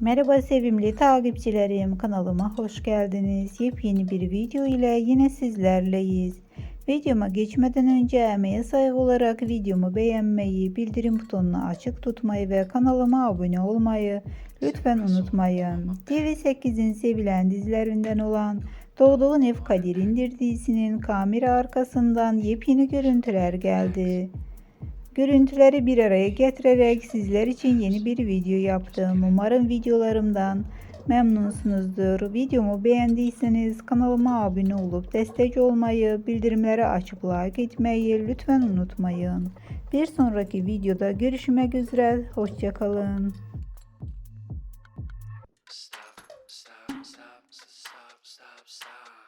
Merhaba sevimli takipçilerim kanalıma hoş geldiniz. Yepyeni bir video ile yine sizlerleyiz. Videoma geçmeden önce emeğe saygı olarak videomu beğenmeyi, bildirim butonunu açık tutmayı ve kanalıma abone olmayı lütfen unutmayın. TV8'in sevilen dizilerinden olan Doğduğun Ev Kadir'indir dizisinin kamera arkasından yepyeni görüntüler geldi. Görüntüleri bir araya getirerek sizler için yeni bir video yaptım. Umarım videolarımdan memnunsunuzdur. Videomu beğendiyseniz kanalıma abone olup destek olmayı, bildirimleri açıp like etmeyi lütfen unutmayın. Bir sonraki videoda görüşmek üzere. Hoşçakalın. Stop, stop, stop, stop, stop, stop.